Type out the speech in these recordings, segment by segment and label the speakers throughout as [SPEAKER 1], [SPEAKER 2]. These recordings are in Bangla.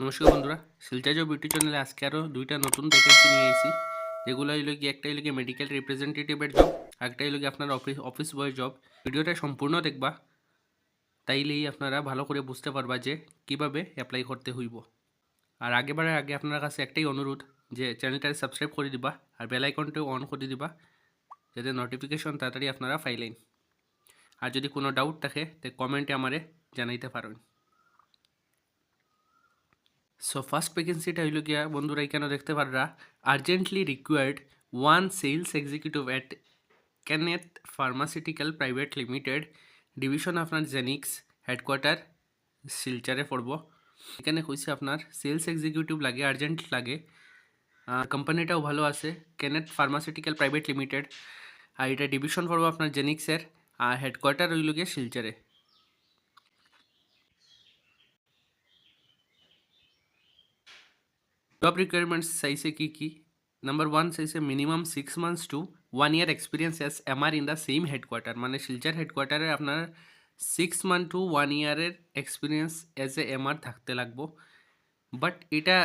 [SPEAKER 1] নমস্কার বন্ধুরা শিলচা জব ইউটিউব চ্যানেলে আজকে আরও দুইটা নতুন ভ্যাকেন্সি নিয়ে এসেছি। যেগুলো হইল কি একটা হইল কি মেডিকেল রিপ্রেজেন্টেটিভের জব একটা হইল কি আপনার অফিস অফিস বয় জব ভিডিওটা সম্পূর্ণ দেখবা, তাইলেই আপনারা ভালো করে বুঝতে পারবা যে কীভাবে অ্যাপ্লাই করতে হইব। আর আগেবারের আগে আপনার কাছে একটাই অনুরোধ, যে চ্যানেলটা সাবস্ক্রাইব করে দিবা, আর বেল আইকনটাও অন করে দিবা, যাতে নোটিফিকেশন তাড়াতাড়ি আপনারা পাইলেন। আর যদি কোনো ডাউট থাকে, তো কমেন্টে আমারে জানাইতে পারেন সো ফার্স্ট ভ্যাকেন্সিটা হইল গিয়া, বন্ধুরা এখানে দেখতে পাররা। Urgently required one sales executive at Kenneth pharmaceutical private limited division আপনার জেনিক্স হেডকোয়ার্টার শিলচারে পড়ব। এখানে কইছে আপনার সেলস এক্সিকিউটিভ লাগে আর্জেন্ট লাগে। কোম্পানিটাও ভালো আছে ক্যানেথ ফার্মাসিউটিক্যাল প্রাইভেট লিমিটেড আর এটা ডিভিশন পড়ব আপনার জেনিক্সের আর হেডকোয়ার্টার হইল গিয়ে শিলচারে জব রিকোয়ারমেন্টস চাইছে কি কি নাম্বার ওয়ান চাইছে minimum six months to one year experience as M R in the same headquarter মানে শিলচার হেডকোয়ার্টারে আপনার সিক্স মান্থ টু ওয়ান ইয়ারের experience as a M R থাকতে লাগবো বাট এটা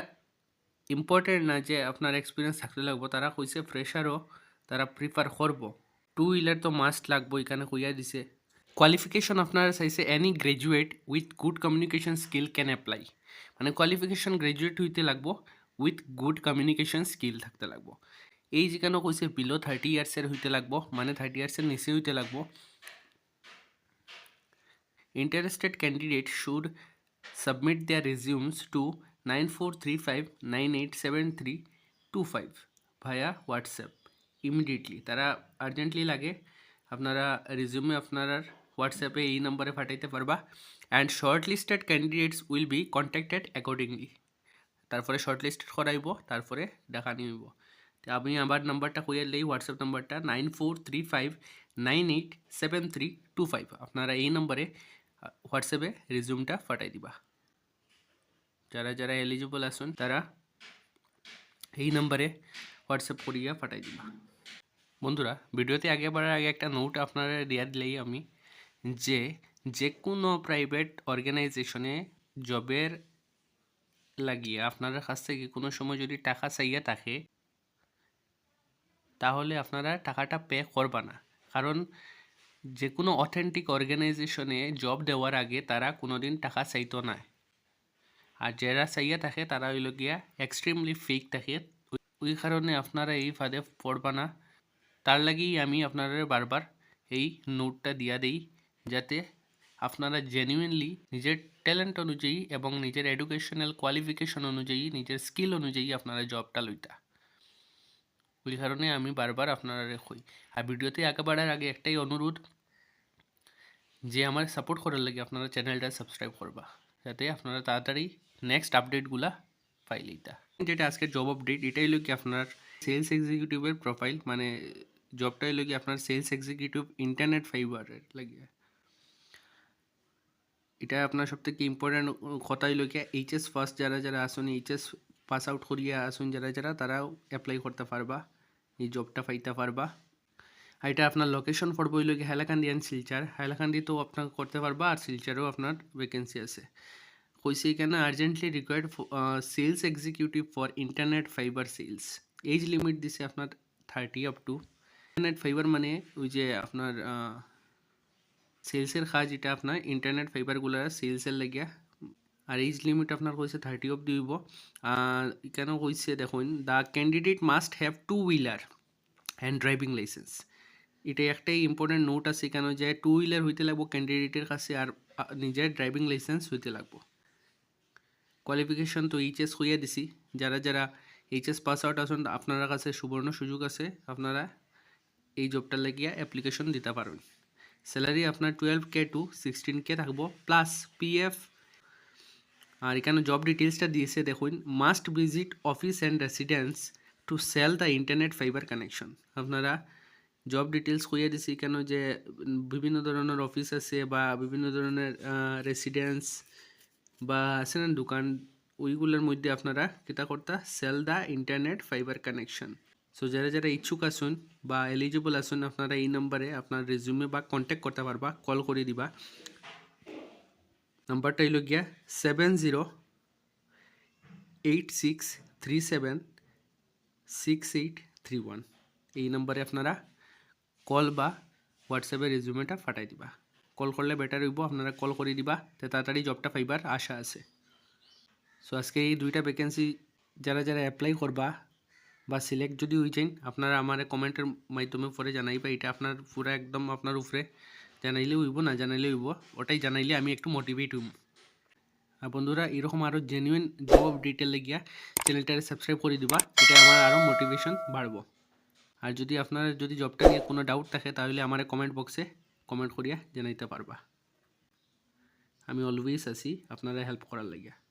[SPEAKER 1] ইম্পর্টেন্ট না যে আপনার এক্সপিরিয়েন্স থাকতে লাগবো তারা কইছে ফ্রেশারও তারা প্রিফার করব টু হুইলার তো মাস্ট লাগবো এখানে কইয়া দিছে কোয়ালিফিকেশন আপনার চাইছে any graduate with good communication skill can apply মানে কোয়ালিফিকেশন গ্রাজুয়েট হইতে লাগবো উইথ গুড কমিউনিকেশন স্কিল থাকতে লাগবো। এই যেখানে কইছে বিলো থার্টি ইয়ার্সের হইতে লাগবো মানে থার্টি ইয়ার্সের নিচে হইতে লাগবো। Interested candidate should submit their resumes to nine four three five nine eight seven three two five via WhatsApp immediately তারা আর্জেন্টলি লাগে আপনারা রিজিউমে আপনারা হোয়াটসঅ্যাপে এই নাম্বারে পাঠাইতে পারবা। And short listed candidates will be contacted accordingly তারপরে শর্ট লিস্টেড করাইব, তারপরে দেখা নিব। তো আমি আবার নাম্বারটা কইয়া লই হোয়াটসঅ্যাপ নাম্বারটা nine four three five nine eight seven three two five আপনারা এই নম্বরে হোয়াটসঅ্যাপে রিজিউমটা পাঠাই দিবা। যারা যারা এলিজিবল আসুন তারা এই নম্বরে হোয়াটসঅ্যাপ করিয়া পাঠাই দিবা। বন্ধুরা, ভিডিওতে আগে বাড়ার আগে একটা নোট আপনারা দেওয়া দিলেই আমি যে যে কোনো প্রাইভেট অর্গানাইজেশনে জবের লাগিয়ে আপনার কাছ থেকে কোনো সময় যদি টাকা চাইয়া থাকে, তাহলে আপনারা টাকাটা পে করবা না। কারণ যে কোনো অথেন্টিক অর্গানাইজেশনে জব দেওয়ার আগে তারা কোনো দিন টাকা চাইতো না। আর যারা চাইয়া থাকে, তারা হইল গিয়া এক্সট্রিমলি ফেক থাকে। ওই কারণে আপনারা এই ফাঁদে পড়বা না। তার লাগেই আমি আপনারা বারবার এই নোটটা দিয়া দেই, যাতে আপনারা জেনুইনলি নিজের ট্যালেন্ট অনুযায়ী এবং নিজের এডুকেশনাল কোয়ালিফিকেশন অনুযায়ী, নিজের স্কিল অনুযায়ী আপনারা জবটা লইতা। ওই কারণে আমি বারবার আপনারা কই, আর ভিডিওতে আগে বাড়ার আগে একটাই অনুরোধ, যে আমার সাপোর্ট করার লাগে আপনারা চ্যানেলটা সাবস্ক্রাইব করবা, যাতে আপনারা তাড়াতাড়ি নেক্সট আপডেটগুলা পাই লইতা। যেটা আজকের জব আপডেট এটাই হলো কি আপনার সেলস এক্সিকিউটিভের প্রোফাইল মানে জবটা হলো কি আপনার সেলস এক্সিকিউটিভ ইন্টারনেট ফাইবারের লাগিয়ে। এটা আপনার সব থেকে ইম্পর্টেন্ট কথা হইল কি এইচএস ফার্স্ট যারা যারা আসুন এইচএস পাস আউট করিয়া আসুন যারা যারা, তারাও অ্যাপ্লাই করতে পারবা, এই জবটা পাইতে পারবা। আর এটা আপনার লোকেশন পড়ব হইল কি হাইলাকান্দি অ্যান্ড শিলচার। হাইলাকান্দি তো আপনার করতে পারবা আর শিলচারও আপনার ভ্যাকেন্সি আছে। কইছে এখানে urgently required sales executive for internet fibre sales age limit দিছে আপনার thirty up to internet fibre মানে ওই যে আপনার সেলসের কাজ এটা আপনার ইন্টারনেট ফাইবারগুলো সেলসের লাগিয়া, আর এইজ লিমিট আপনার কইছে থার্টি অফ দিব। কেন কইছে দেখুন the candidate must have two wheeler and driving licence এটা একটাই ইম্পর্টেন্ট নোট আছে, কেন যে টু হুইলার হইতে লাগবো ক্যান্ডিডেটের কাছে আর নিজের ড্রাইভিং লাইসেন্স হইতে লাগবো। কোয়ালিফিকেশন তো এইচএস হইয়া দিছি। যারা যারা এইচএস পাস আউট আসুন আপনার কাছে সুবর্ণ সুযোগ আছে, আপনারা এই জবটার লাগিয়া অ্যাপ্লিকেশন দিতে পারবেন। স্যালারি আপনার twelve K to sixteen K থাকব প্লাস পিএফ আর এখানে জব ডিটেলসটা দিয়েছে, দেখুন must visit office and residence to sell the internet fibre connection আপনারা জব ডিটেলস কইয়া দিছি কেন যে, বিভিন্ন ধরনের অফিস আছে বা বিভিন্ন ধরনের রেসিডেন্স বা আছে না দোকান, ওইগুলোর মধ্যে আপনারা কিতা করতা sell the internet fibre connection so যারা যারা ইচ্ছুক আসুন বা এলিজিবল আসুন আপনারা এই নম্বরে আপনার রেজিউমে বা কন্ট্যাক্ট করতে পারবা কল করে দিবা। নাম্বারটা হইল গিয়া seven zero eight six three seven six eight three one এই নম্বরে আপনারা কল বা হোয়াটসঅ্যাপে রেজুমেটা ফাটাই দিবা। কল করলে বেটার হইব, আপনারা কল করে দিবা, তে তাড়াতাড়ি জবটা পাইবার আশা আছে। সো আজকে এই দুইটা ভ্যাকেন্সি যারা যারা অ্যাপ্লাই করবা বা সিলেক্ট যদি হয়ে যান আপনারা আমার কমেন্টের মাধ্যমে পরে জানাইবা, এটা আপনার পুরো একদম আপনার উপরে জানাইলে হইব, না জানাইলে হইব, ওটাই জানাইলে আমি একটু মোটিভেট হইব। আর বন্ধুরা, এরকম আরও জেনুইন জব ডিটেল গিয়া চ্যানেলটারে সাবস্ক্রাইব করে দিবা এটা আমার আরও মোটিভেশন বাড়বো। আর যদি আপনার, যদি জবটা নিয়ে কোনো ডাউট থাকে, তাহলে আমার কমেন্ট বক্সে কমেন্ট করিয়া জানাইতে পারবা। আমি অলওয়েজ আছি, আপনারা হেল্প করার লাগিয়া।